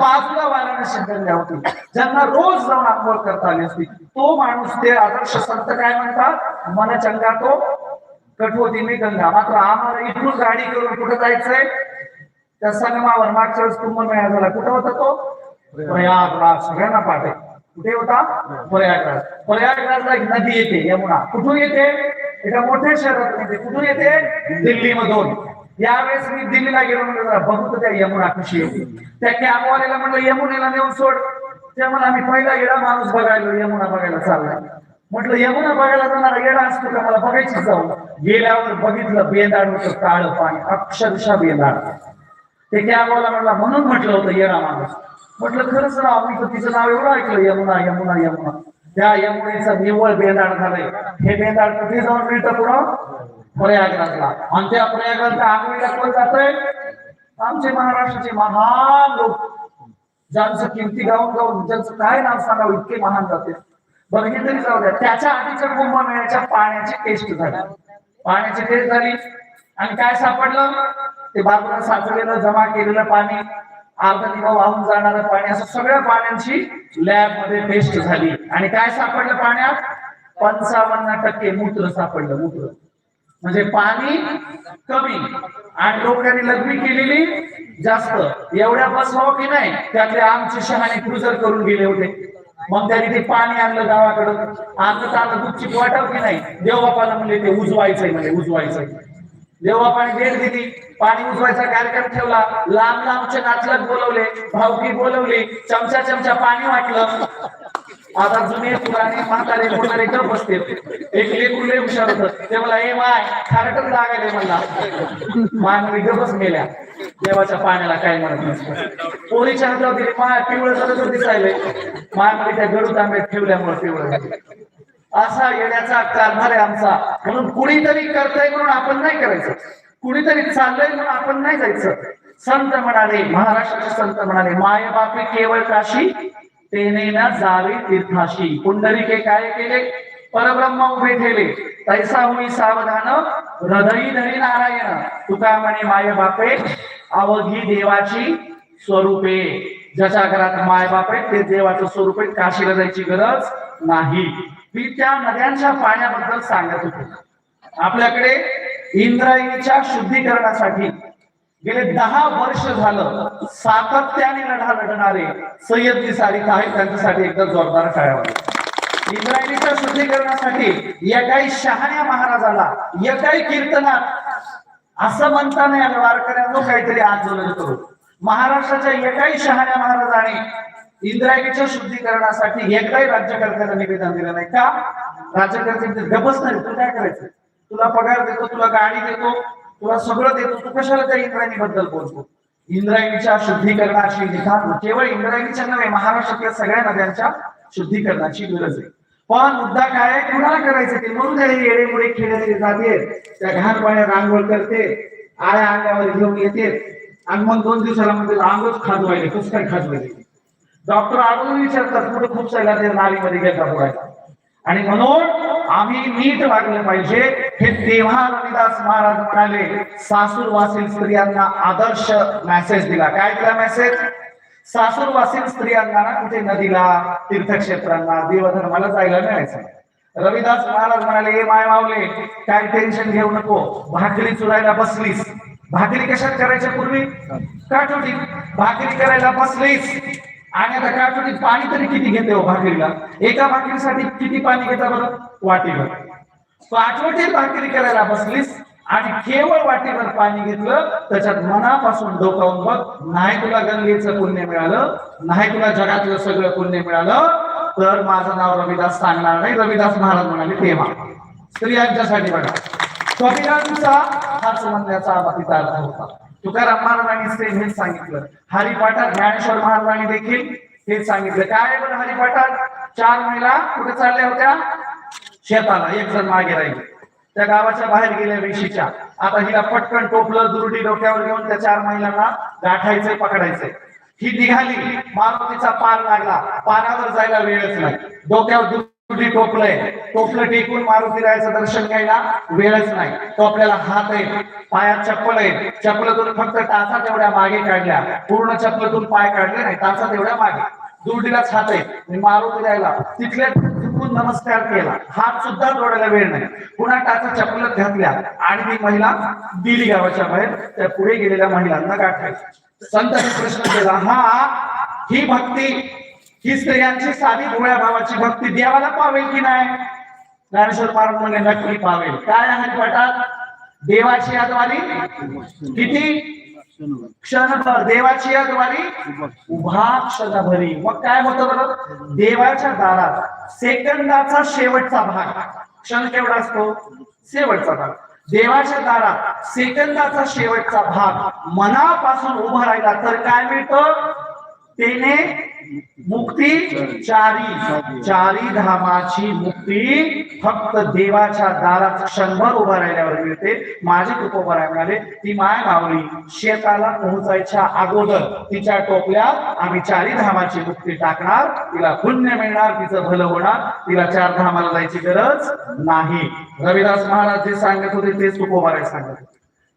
बाजूला वाराणसी गंगा होती ज्यांना रोज जाऊन आंघोळ करता आली असती तो माणूस ते आदर्श संत काय म्हणतात? मन चंगा तो कठोती मी गंगा. मात्र आम्हाला इथून गाडी करून कुठे जायचंय? त्या संगमावर मागच्या वेळेस कुंभमेळा झाला कुठं होता तो? प्रयागराज. सगळ्यांना पाठे कुठे होता? प्रयागराज. प्रयागराजला एक नदी येते यमुना. कुठून येते? एका मोठ्या शहरात येते. कुठून येते? दिल्ली मधून यावेळेस मी दिल्लीला गेलो म्हणजे बघू तर त्या यमुना कशी येते त्या कॅबवाल्याला म्हणलं यमुनेला नेऊन सोड. त्या म्हणा आम्ही पहिला येडा माणूस बघायलो यमुना बघायला चाललाय. म्हटलं यमुना बघायला जाणारा येडा असतो का? मला बघायची जाऊ. गेल्यावर बघितलं बेंदाड होतं काळं पाणी अक्षरशः बेंदाड. ते कॅबवाला म्हणला म्हणून म्हटलं होतं येडा माणूस. म्हटलं खरंच ना मी तर तिचं नाव एवढं ऐकलं यमुना यमुना यमुना. त्या यमुनेचं निव्वळ बेंदाड झालंय. हे बेंदाड कुठे जाऊन मिळतं पुढं? प्रयागराजला. आणि त्या प्रयागराजला आंघोळीला कोण जातोय? आमचे महाराष्ट्राचे महान लोक. ज्यांचं किमती गाऊन गाऊन ज्यांचं काय नाव सांगावं इतके महान जाते. बरं तरी जाऊ द्या. त्याच्या आधीच्या कुंभमेळ्याच्या पाण्याची टेस्ट झाली. पाण्याची टेस्ट झाली. आणि काय सापडलं? ते बाजूला साचलेलं जमा केलेलं पाणी. अर्धा दिवा वाहून जाणारं पाणी. असं सगळ्या पाण्याची लॅबमध्ये टेस्ट झाली. आणि काय सापडलं पाण्यात? पंचावन्न टक्के मूत्र सापडलं मूत्र. म्हणजे पाणी कमी आणि लोकांनी लग्नी केलेली जास्त. एवढ्या बसवा हो की नाही त्यातले आमचे शहाणे क्रुझर करून गेले होते. मग त्यांनी ते पाणी आणलं गावाकडं. आणलं तर आता दुधची वाटव की नाही देवबापाला म्हणले ते उजवायचंय म्हणजे उजवायचंय. देवबापाने भेट दिली. पाणी उजवायचा कार्यक्रम ठेवला. लांब लांबचे नाचलक बोलवले भावकी बोलवली चमचा चमचा पाणी वाटलं. आता जुने पुराणे म्हातारे कोणारे गप बसते एक लेकरू लय हुशार होत. ते मला ए माय खारटच लागायला म्हणला. माय म्हणजे गपच मेल्या. देवाच्या पाण्याला काय म्हणत नसतं पोरीच्या हातावर दिली माय पिवळं झालं दिसायले माय म्हणजे त्या गडू तांब्यात ठेवल्यामुळे पिवळं असा येण्याचा कारभार आहे आमचा. म्हणून कुणीतरी करताय म्हणून आपण नाही करायचं. कुणीतरी चाललंय म्हणून आपण नाही जायचं. संत म्हणाले महाराष्ट्राचे संत म्हणाले माय बापी केवळ काशी तेने ना जावे तीर्थाशी. पुंडरीके काय केले? परब्रह्म उभे ठेले तैसा होई सावधान हृदयी धरी नारायण. तुका म्हणे माय बापे अवघी देवाची स्वरूपे. ज्याच्या घरात माय बापे आहे ते देवाचं स्वरूप काशीला जायची गरज नाही. मी त्या नद्यांच्या पाण्याबद्दल सांगत होते. आपल्याकडे इंद्रायणीच्या शुद्धीकरणासाठी गेले दहा वर्ष झालं सातत्याने लढा लढणारे सय्यद निसारी आहेत त्यांच्यासाठी एकदा जोरदार टाळ्यावर इंद्रायणीच्या शुद्धीकरणासाठी एकाही शहाण्या महाराजाला एकाही कीर्तनात असं म्हणता नाही आलं वारकऱ्यांनो काहीतरी आंदोलन करू. महाराष्ट्राच्या एकाही शहाण्या महाराजाने इंद्रायणीच्या शुद्धीकरणासाठी एकदाही राज्यकर्त्याला निवेदन दिलं नाही का? राज्यकर्ते गपच नाही तू काय करायचं? तुला पगार देतो तुला गाडी देतो तुला सगळं देतो. तू कशाला त्या इंद्रायणी बद्दल बोलतो? इंद्रायणीच्या शुद्धीकरणाची निधान केवळ इंद्रायणीच्या नव्हे महाराष्ट्रातल्या सगळ्या नद्यांच्या शुद्धीकरणाची गरज आहे. पण मुद्दा काय कुणाला करायचं ते? म्हणून हे येडेमुळे खेळायचे जाते त्या घाण पाण्यात रांगोळ करते आळ्या अंगावर घेऊन येते आणि मग दोन दिवसाला म्हणजे अंगच खाजवायले कसं काय खाजवायले? डॉक्टर आढळून विचारतात कुठे खूप सगळ्या ते नालीमध्ये गेला पोरायला? आणि म्हणून आम्ही नीट वागले पाहिजे. हे तेव्हा रविदास महाराज म्हणाले सासूरवासील स्त्रियांना आदर्श मेसेज दिला. काय दिला मेसेज सासूरवासील स्त्रियांना ना कुठे नदीला तीर्थक्षेत्रांना देवधर्माला जायला मिळायचं. रविदास महाराज म्हणाले हे माय मावले काय टेन्शन घेऊ नको. भाकरी चुरायला बसलीस. भाकरी कशात करायच्या पूर्वी? काठोटी भाकरी करायला बसलीस. आणि आता काठोटीत पाणी तरी किती घेते हो भाकरीला? एका भाकरीसाठी किती पाणी घेता बरं? वाटीवर काठवटीत भाकरी करायला बसलीस आणि केवळ वाटीवर पाणी घेतलं त्याच्यात मनापासून डोकावून बघ नाही तुला गंगेचं पुण्य मिळालं नाही तुला जगातलं सगळं पुण्य मिळालं तर माझं नाव रविदास सांगणार नाही. रविदास महाराज म्हणाले तेव्हा स्त्रियांच्यासाठी बघा. कबीरांचा हा म्हणण्याचा बाबतीत अर्थ होता. तुकाराम महाराजांनी सेम हेच सांगितलं. हरिपाठात ज्ञानेश्वर महाराजांनी देखील हेच सांगितलं. काय बरं हरिपाठात चार महिला कुठे चालल्या होत्या? शेताला एक जण मागे राहिले. त्या गावाच्या बाहेर गेल्या वेशीच्या. आता हिला पटकन टोपलं दुरुडी डोक्यावर घेऊन त्या चार महिलांना गाठायचंय पकडायचंय. ही निघाली मारुतीचा पार लागला. पारावर जायला वेळच नाही. डोक्यावर टोपलंय टोपलं टेकून मारुती रायाचं दर्शन घ्यायला वेळच नाही. तो आपल्याला हात आहे पायात चप्पल आहे. चप्पलातून फक्त टाचा तेवढ्या मागे काढल्या. पूर्ण चप्पलातून पाय काढले नाही टाचा तेवढ्या मागे. दुर्डीलाच हात आहे. मारुती रायला तिथल्या चुकून नमस्कार केला. हात सुद्धा जोडायला वेळ नाही. पुन्हा टाचा चप्पलत घातल्या आणि ती महिला दिली गावाच्या बाहेर त्या पुढे गेलेल्या महिलांना गाठायची. संतांनी प्रश्न केला हा ही भक्ती ही स्त्रियांची साधी भोळ्या भावाची भक्ती देवाला पावेल की नाही? ज्ञानेश्वर महाराज म्हणले नक्की पावेल. काय आहे पटात देवाची यादवाली किती? क्षणभर. देवाची यादवाली उभा क्षणभरी. मग काय होतं बरं? देवाच्या दारात सेकंदाचा शेवटचा भाग. क्षण केवढा असतो? शेवटचा भाग. देवाच्या दारात सेकंदाचा शेवटचा भाग मनापासून उभा राहिला तर काय मिळतं? तेने मुक्ती चारी चारी धामाची मुक्ती फक्त देवाच्या दारात क्षणभर उभा राहिल्यावर मिळते. माझे तुकोबराय मिळाले ती माय मावळी शेताला पोहोचायच्या अगोदर तिच्या टोपल्यात आम्ही चारी धामाची मुक्ती टाकणार. तिला पुण्य मिळणार तिचं भलं होणार. तिला चार धामाला जायची गरज नाही. रविदास महाराज जे सांगत होते तेच तुकोबराय सांगत होते.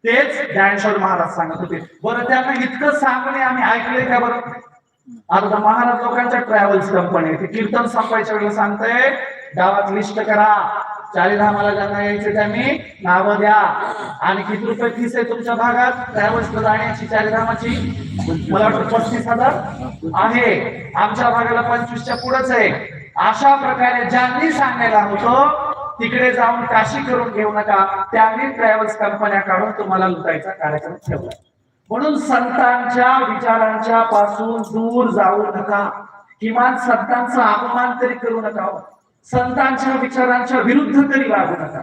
तेच ज्ञानेश्वर महाराज सांगत होते. बरं त्यांना इतकं सांगणे आम्ही ऐकले का बरं? आता महाराज लोकांच्या ट्रॅव्हल्स कंपनी ती ते कीर्तन संपायच्या वेळेला सांगताय गावात लिस्ट करा. चाळीधामाला ज्यांना यायचे त्यांनी नावं द्या. आणि किती रुपये फीस आहे तुमच्या भागात? ट्रॅव्हल्स जाण्याची चाळीधामाची मला वाटतं पस्तीस हजार आहे. आमच्या भागाला पंचवीसच्या पुढेच आहे. अशा प्रकारे ज्यांनी सांगायला होतं तिकडे जाऊन काशी करून घेऊ नका. त्यांनी ट्रॅव्हल्स कंपन्या काढून तुम्हाला लुटायचा कार्यक्रम ठेवला. म्हणून संतांच्या विचारांच्या पासून दूर जाऊ नका. किमान संतांचा अपमान तरी करू नका हो. संतांच्या विचारांच्या विरुद्ध तरी वागू नका.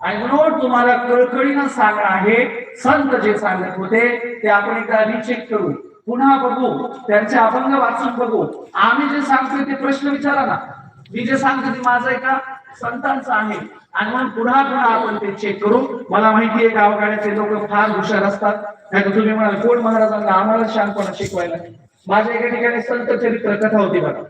आणि म्हणून तुम्हाला कळकळीनं सांगणं आहे संत जे सांगत होते ते आपण एकदा रिचेक करू. पुन्हा बघू त्यांचे अभंग वाचून बघू. आम्ही जे सांगतोय ते प्रश्न विचारा ना. मी जे सांगतो ते माझं आहे का संतांचं आहे. आणि मग पुन्हा पुन्हा आपण ते चेक करू. मला माहितीये गावगाड्याचे लोक फार हुशार असतात. नाही तर तुम्ही म्हणाल कोण महाराजांना आम्हाला शांतपणा शिकवायला? माझ्या एका ठिकाणी संत चरित्र कथा होती बघा.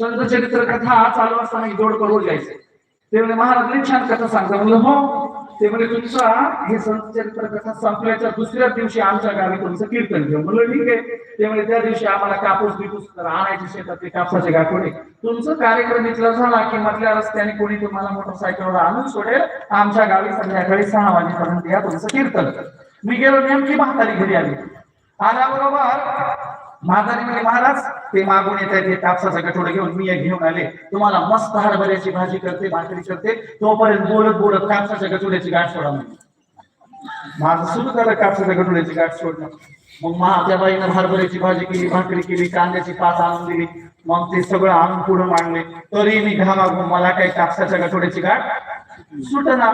संत चरित्र कथा चालू असताना जोड करून घ्यायचे. ते म्हणजे महाराज छान कथा सांगता. म्हणलं हो. ते म्हणजे तुमचा हे? संतचरित्र कथा संपल्याच्या दुसऱ्या दिवशी आमच्या गावी तुमचं कीर्तन घेऊ म्हणलं ठीक आहे. ते म्हणजे त्या दिवशी आम्हाला कापूस बिपूस आणायचे शेतात ते कापसाचे गाठोडे. तुमचं कार्यक्रम इथला झाला की मधल्या रस्त्याने कोणी तुम्हाला मोटरसायकलवर आणून सोडेल? आमच्या गावी संध्याकाळी सहा वाजेपर्यंत या तुमचं कीर्तन. मी गेलो नेमकी म्हातारी घरी आली. आल्याबरोबर म्हातारी म्हणजे महाराज ते मागून येत आहेत ते कापसाचा कठोडा घेऊन मी घेऊन आले. तुम्हाला मस्त हरभऱ्याची भाजी करते भाकरी करते. तोपर्यंत बोलत बोलत कापसाच्या कटोड्याची गाठ सोडा माझं सुरू झालं कापसाच्या गठोड्याची गाठ सोडणं. मग महा त्या बाईनं हरभऱ्याची भाजी केली भाकरी केली कांद्याची पात आणून दिली. मग ते सगळं आणून पुढे मांडले. तरी मी घामाघूम मला काही कापसाच्या कटोड्याची गाठ सुटना.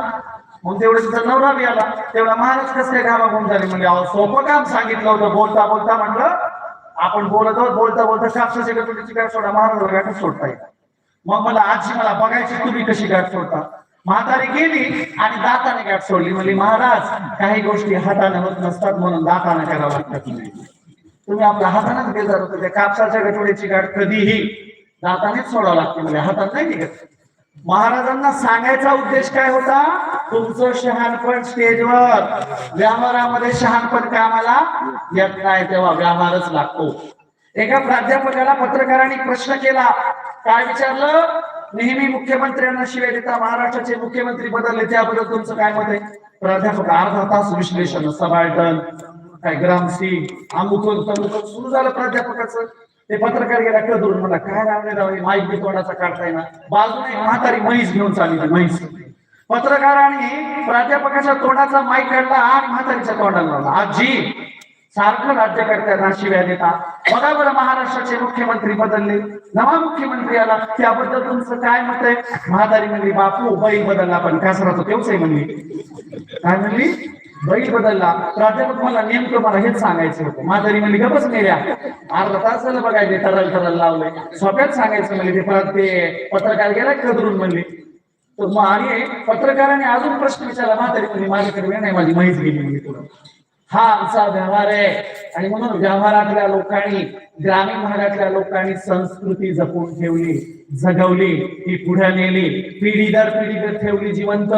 मग तेवढं तिचा नवरा बी आला. तेवढा महाराज कसं काय घामाघूम झाले म्हणजे सोपं काम सांगितलं होतं. बोलता बोलता म्हणलं आपण बोलत आहोत बोलता बोलता कापसाच्या कटोडीची गाठ सोडा महाराज गाठ सोडता येईल मग मला आजी मला बघायची तुम्ही कशी गाठ सोडता? म्हातारी गेली आणि दाताने गाठ सोडली. म्हणजे महाराज काही गोष्टी हाताने होत नसतात म्हणून दाताने करावं लागतात तुम्ही आपल्या हातानेच बेजार होते. त्या कापसाच्या गटोडीची गाठ कधीही दातानेच सोडावं लागते. म्हणजे हातात नाही निघत. महाराजांना सांगायचा उद्देश काय होता? तुमचं शहाणपण स्टेजवर. व्यवहारामध्ये शहाणपण कामाला येत नाही तेव्हा व्यवहारच लागतो. एका प्राध्यापकाला पत्रकारांनी प्रश्न केला. काय विचारलं? नेहमी मुख्यमंत्र्यांना शिवाय देता महाराष्ट्राचे मुख्यमंत्री बदलले त्याबद्दल तुमचं काय मत आहे? प्राध्यापक अर्धा तास विश्लेषण सबाल्टन काय ग्रामसिंग अमुक तमुक सुरू झालं प्राध्यापकाचं. ते पत्रकार गेला कधून मला काय रावले राव माईक बी तोंडाचा काढताय ना बाजूने म्हातारी म्हैस घेऊन चालली म्हैस. पत्रकारांनी प्राध्यापकाच्या तोंडाचा माईक काढला आणि म्हातारीच्या तोंडाला लावला. आजी सारखं राज्यकर्त्यांना शिव्या देता. बघा बरं महाराष्ट्राचे मुख्यमंत्री बदलले. नवा मुख्यमंत्री आला. त्याबद्दल तुमचं काय मत आहे? म्हातारी म्हणली बापू बैल बदलला पण कासरा तो तेवच आहे म्हणली. काय म्हणली? बैल बदलला. प्राध्यापक मला नेमकं मला हेच सांगायचं होतं. म्हातारी म्हणजे गपच मेल्या अर्धा तास झालं बघायचे ठरल ठरल लावले सोप्यात सांगायचं म्हणजे ते परत ते पत्रकार गेला कदरून म्हणले. तर मग आणि पत्रकाराने अजून प्रश्न विचारला म्हातारी म्हणजे माझ्याकडे नाही माझी माहिती गेली म्हणजे तुला हा आमचा व्यवहार आहे. आणि म्हणून व्यवहारातल्या लोकांनी ग्रामीण भागातल्या लोकांनी संस्कृती जपून ठेवली जगवली ती पुढे नेली पिढी दर पिढी ठेवली जिवंत.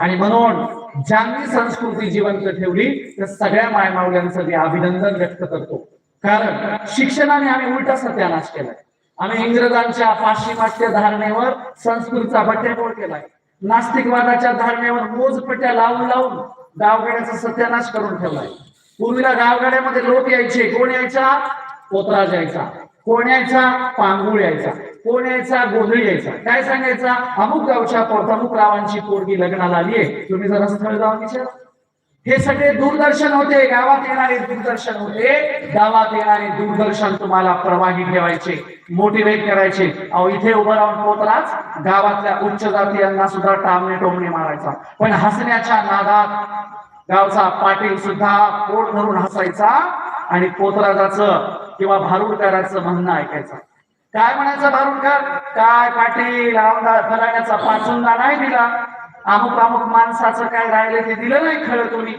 आणि म्हणून ज्यांनी संस्कृती जिवंत ठेवली त्या सगळ्या मायमावल्यांचं मी अभिनंदन व्यक्त करतो. कारण शिक्षणाने आम्ही उलटा सत्यानाश केलाय. आम्ही इंग्रजांच्या पाश्चिमात्य धारणेवर संस्कृतचा बट्ट्याबोळ केलाय. नास्तिकवादाच्या धारणेवर मोजपट्या लावून लावून गावगाड्याचा सत्यानाश करून ठेवलाय. पूर्वीला गावगाड्यामध्ये लोक यायचे कोण यायचा? पोतराज यायचा. कोण्याचा पांगूळ पांगुळ यायचा कोण्याचा गोंधळ यायचा? काय सांगायचा? अमुक गावच्या पोर अमुक रावांची पोरगी लग्नाला आली आहे. तुम्ही जरा स्थळ जाऊन विचारा. हे सगळे दूरदर्शन होते गावात येणारे दूरदर्शन होते. गावात येणारे दूरदर्शन तुम्हाला प्रवाही ठेवायचे मोटिवेट करायचे. अहो इथे उभं राहून पोतराच गावातल्या उच्च जातीयांना सुद्धा टामणे टोमणे मारायचा. पण हसण्याच्या नादात गावचा पाटील सुद्धा पोट धरून हसायचा आणि पोतराजाचं किंवा भारुडकरांचं म्हणणं ऐकायचं. काय म्हणायचं भारुडकर? काय पाटील आमदार फलाण्याचा पाचुंदा नाही दिला. अमुक अमुक माणसाचं काय राहिलं ते दिलं नाही खरं तुम्ही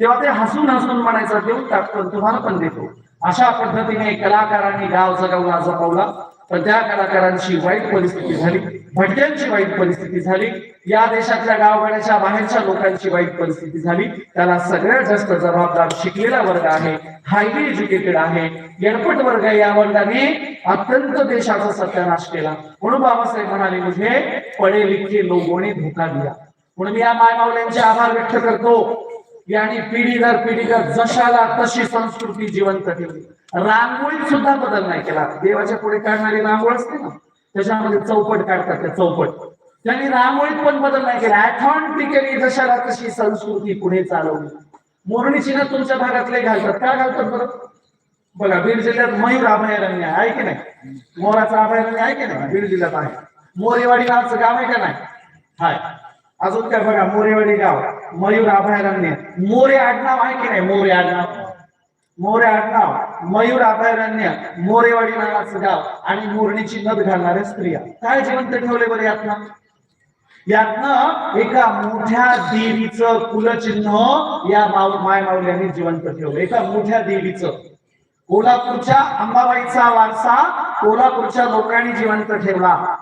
तेव्हा ते हसून हसून म्हणायचं देऊन टाकतो तुम्हाला पण देतो. अशा पद्धतीने कलाकारांनी गाव जगवला जपवला. पण त्या कलाकारांची वाईट परिस्थिती झाली. भटक्यांची वाईट परिस्थिती झाली. या देशातल्या गावगाड्याच्या बाहेरच्या लोकांची वाईट परिस्थिती झाली. त्याला सगळ्यात जास्त जबाबदार शिकलेला वर्ग आहे. हायली एज्युकेटेड आहे. येडपट वर्ग आहे या वर्गाने अत्यंत देशाचा सत्यानाश केला. म्हणून बाबासाहेब म्हणाले मुझे पडे लिखे लोगों ने धोका दिला म्हणून मी या मायमावल्यांचे आभार व्यक्त करतो. याने पिढी दर पिढी दर जशाला तशी संस्कृती जिवंत ठेवली रांगोळीत सुद्धा बदल नाही केला. देवाच्या पुढे काढणारी रांगोळ असते ना. त्याच्यामध्ये चौपट काढतात त्या चौपट. त्यांनी रांगोळीत पण बदल नाही केला. ऍथॉन्टिकली जशाला तशी संस्कृती पुढे चालवली. मोरणीची ना तुमच्या भागातले घालतात. का घालतात बरं? बघा बीड जिल्ह्यात मयूर अभयारण्य आहे की नाही? मोराचं अभयारण्य आहे की नाही? बीड जिल्ह्यात आहे. मोरेवाडी नावाचं गाव आहे का नाही? हाय. अजून काय बघा मोरेवाडी गाव. मयूर अभयारण्य मोरे आडनाव आहे की नाही? मोरे आडनाव. मोरे आडनाव मयूर अभयारण्य मोरेवाडी नावाचं गाव आणि मोरणीची नद घालणाऱ्या स्त्रिया. काय जिवंत ठेवले बरं यातना? यातनं एका मोठ्या देवीचं कुलचिन्ह या माव माय माऊल्यांनी जिवंत ठेवलं. एका मोठ्या देवीचं. कोल्हापूरच्या अंबाबाईचा वारसा कोल्हापूरच्या लोकांनी जिवंत ठेवला.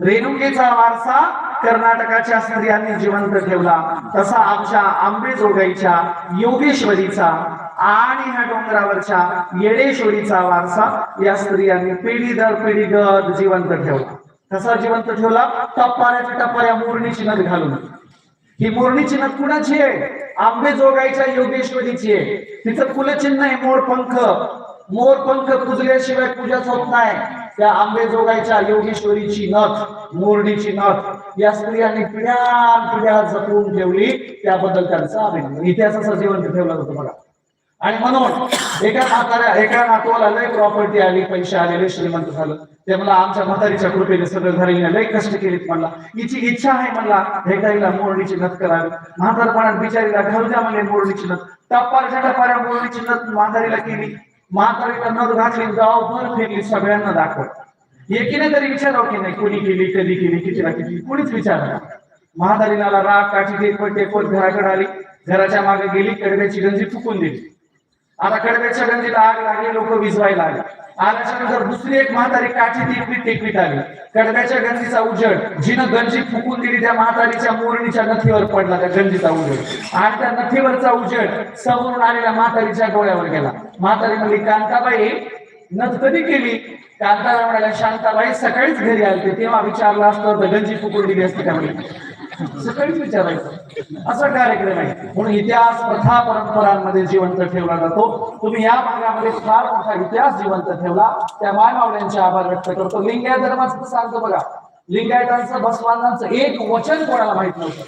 रेणुकेचा वारसा कर्नाटकाच्या स्त्रियांनी जिवंत ठेवला. तसा आमच्या आंबेजोगाईच्या योगेश्वरीचा आणि ह्या डोंगरावरच्या येडेश्वरीचा वारसा या स्त्रियांनी पिढी दर पिढी गत जिवंत ठेवला. कसा जिवंत ठेवला? टप्पाऱ्याच्या टप्पाऱ्या मोरणीची नद घालून. ही मोरणीची नद कुणाची आहे? आंबेजोगाईच्या योगेश्वरीची आहे. तिचं कुलचिन्ह आहे मोर पंख. मोर पंख पुजल्याशिवाय पूजाच होत नाही. त्या आंबेजोगाईच्या योगेश्वरीची नथ मोरणीची नथ. या स्त्रियांनी पिढ्या पिढ्या जपून ठेवली. त्याबद्दल त्यांचा अभिनंदन इतिहासाचा जिवंत ठेवला होतं बघा. आणि म्हणून एका म्हाताऱ्या एका नातवाला लय प्रॉपर्टी आली पैसे आलेले श्रीमंत झालं. ते मला आमच्या म्हातारीच्या कृपेने सगळं घरी लय कष्ट केलीत म्हणला. हिची इच्छा आहे म्हणला हे काहीला मोरणीची नथ करावी. म्हातारपणात बिचारीला घालू द्या म्हणले मोरणीची नथ. टप्पारच्या टप्पाऱ्या मोरणीची नत म्हातारीला केली. म्हातारीला नथ घातली गावभर फिरली सगळ्यांना दाखवत एकीने तरी विचारावं की नाही कोणी केली कधी केली कितीला किती कोणीच विचारलं म्हातारीला राग काठी टेकवत टेकवत घराकडे आली. घराच्या मागे गेली कडव्याची गंजी फुकून दिली. आता कडव्याच्या गंजीला आग लागली लोक विजवायला आले. आल्याच्यानंतर दुसरी एक म्हातारी काठी टेकवीत टेकवीत आली. कडव्याच्या गंजीचा उजड. जिनं गंजी फुकून दिली त्या म्हातारीच्या मोरणीच्या नथीवर पडला त्या गंजीचा उजड. आणि त्या नथीवरचा उजड समोरून आलेल्या म्हातारीच्या डोळ्यावर गेला. म्हातारी म्हणली कांताबाई नथ कधी केली? कांताबाई म्हणाल्या शांताबाई सकाळीच घरी आलते तेव्हा विचारलं असतं गंजी फुकून दिली असते त्यामुळे असं विचारायचं असा कार्यक्रम आहे. म्हणून इतिहास प्रथा परंपरांमध्ये जिवंत ठेवला जातो. तुम्ही या भागामध्ये फार मोठा इतिहास जिवंत ठेवला. त्या मायमावल्यांचे आभार व्यक्त करतो. लिंगायत धर्माचं सांगतो बघा. लिंगायतांचं बसवानांचं एक वचन कोणाला माहीत नव्हतं.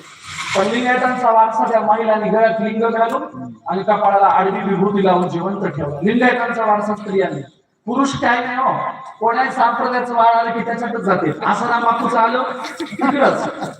पण लिंगायतांचा वारसा त्या महिलांनी गळ्यात लिंग घालून आणि कपाळाला आडवी विभूती लावून जिवंत ठेवला. लिंगायतांचा वारसा स्त्रियांनी. पुरुष काय नाही हो. कोणाही सांप्रदायाचं वाळ आलं की त्याच्यातच जाते. असं ना मापूच आलं तिकडच.